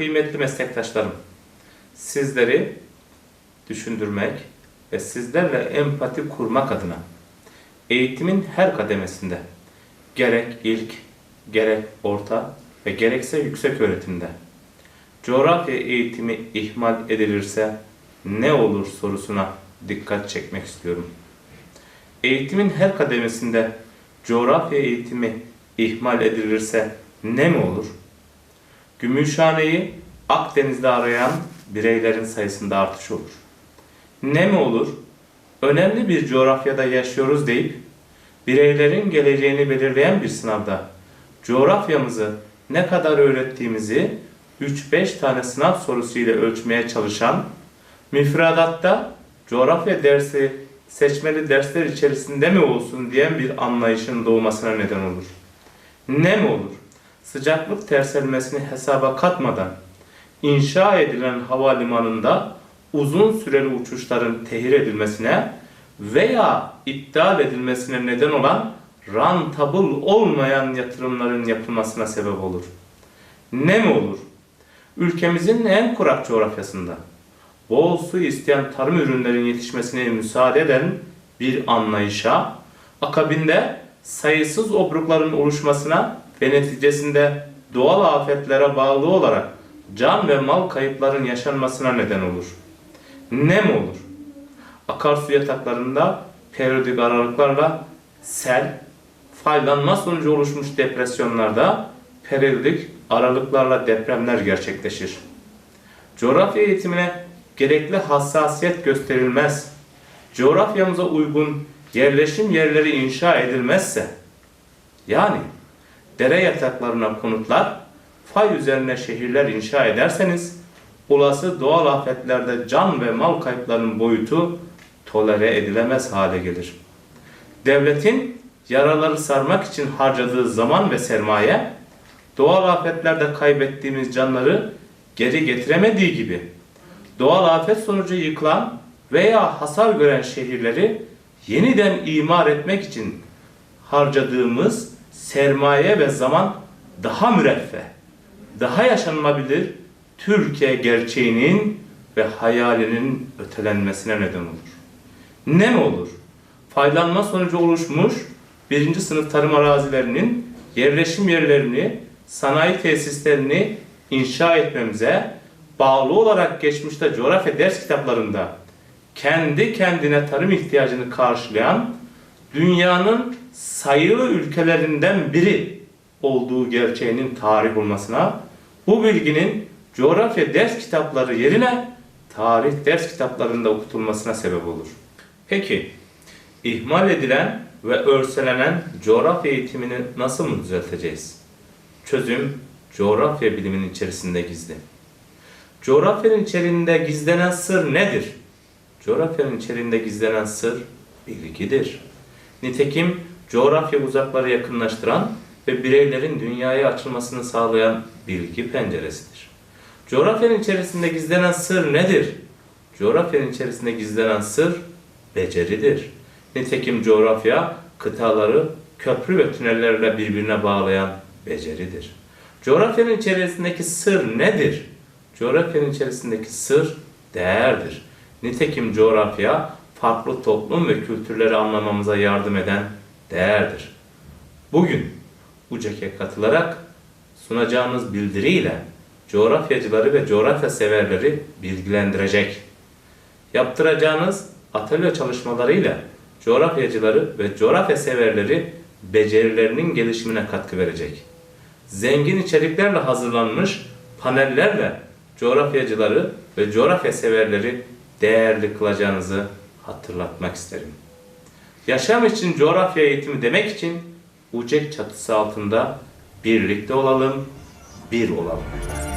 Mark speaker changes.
Speaker 1: kıymetli meslektaşlarım, sizleri düşündürmek ve sizlerle empati kurmak adına eğitimin her kademesinde gerek ilk, gerek orta ve gerekse yüksek öğretimde coğrafya eğitimi ihmal edilirse ne olur sorusuna dikkat çekmek istiyorum. Eğitimin her kademesinde coğrafya eğitimi ihmal edilirse ne mi olur? Gümüşhane'yi Akdeniz'de arayan bireylerin sayısında artış olur. Ne mi olur? Önemli bir coğrafyada yaşıyoruz deyip bireylerin geleceğini belirleyen bir sınavda coğrafyamızı ne kadar öğrettiğimizi 3-5 tane sınav sorusuyla ölçmeye çalışan, müfredatta coğrafya dersi seçmeli dersler içerisinde mi olsun diyen bir anlayışın doğmasına neden olur. Ne mi olur? Sıcaklık terselmesini hesaba katmadan inşa edilen havalimanında uzun süreli uçuşların tehir edilmesine veya iptal edilmesine neden olan rentable olmayan yatırımların yapılmasına sebep olur. Ne mi olur? Ülkemizin en kurak coğrafyasında bol su isteyen tarım ürünlerin yetişmesine müsaade eden bir anlayışa, akabinde sayısız obrukların oluşmasına ve neticesinde doğal afetlere bağlı olarak can ve mal kayıpların yaşanmasına neden olur. Ne mi olur? Akarsu yataklarında periyodik aralıklarla sel, faylanma sonucu oluşmuş depresyonlarda periyodik aralıklarla depremler gerçekleşir. Coğrafya eğitimine gerekli hassasiyet gösterilmez, coğrafyamıza uygun yerleşim yerleri inşa edilmezse, yani dere yataklarına konutlar, fay üzerine şehirler inşa ederseniz, olası doğal afetlerde can ve mal kayıplarının boyutu tolere edilemez hale gelir. Devletin yaraları sarmak için harcadığı zaman ve sermaye, doğal afetlerde kaybettiğimiz canları geri getiremediği gibi, doğal afet sonucu yıkılan veya hasar gören şehirleri yeniden imar etmek için harcadığımız sermaye ve zaman daha müreffeh, daha yaşanılabilir Türkiye gerçeğinin ve hayalinin ötelenmesine neden olur. Ne olur? Faylanma sonucu oluşmuş birinci sınıf tarım arazilerinin yerleşim yerlerini, sanayi tesislerini inşa etmemize bağlı olarak geçmişte coğrafya ders kitaplarında kendi kendine tarım ihtiyacını karşılayan dünyanın sayılı ülkelerinden biri olduğu gerçeğinin tarih olmasına bu bilginin coğrafya ders kitapları yerine tarih ders kitaplarında okutulmasına sebep olur. Peki, ihmal edilen ve örselenen coğrafya eğitimini nasıl mı düzelteceğiz? Çözüm, coğrafya biliminin içerisinde gizli. Coğrafyanın içerisinde gizlenen sır nedir? Coğrafyanın içerisinde gizlenen sır bilgidir. Nitekim coğrafya uzakları yakınlaştıran ve bireylerin dünyaya açılmasını sağlayan bilgi penceresidir. Coğrafyanın içerisinde gizlenen sır nedir? Coğrafyanın içerisinde gizlenen sır beceridir. Nitekim coğrafya kıtaları köprü ve tünellerle birbirine bağlayan beceridir. Coğrafyanın içerisindeki sır nedir? Coğrafyanın içerisindeki sır değerdir. Nitekim coğrafya farklı toplum ve kültürleri anlamamıza yardım eden değerdir. Bugün UCEK'e katılarak sunacağımız bildiriyle coğrafyacıları ve coğrafya severleri bilgilendirecek. Yaptıracağınız atölye çalışmalarıyla coğrafyacıları ve coğrafya severleri becerilerinin gelişimine katkı verecek. Zengin içeriklerle hazırlanmış panellerle coğrafyacıları ve coğrafya severleri değerli kılacağınızı hatırlatmak isterim. Yaşam için coğrafya eğitimi demek için UCEK çatısı altında birlikte olalım, bir olalım.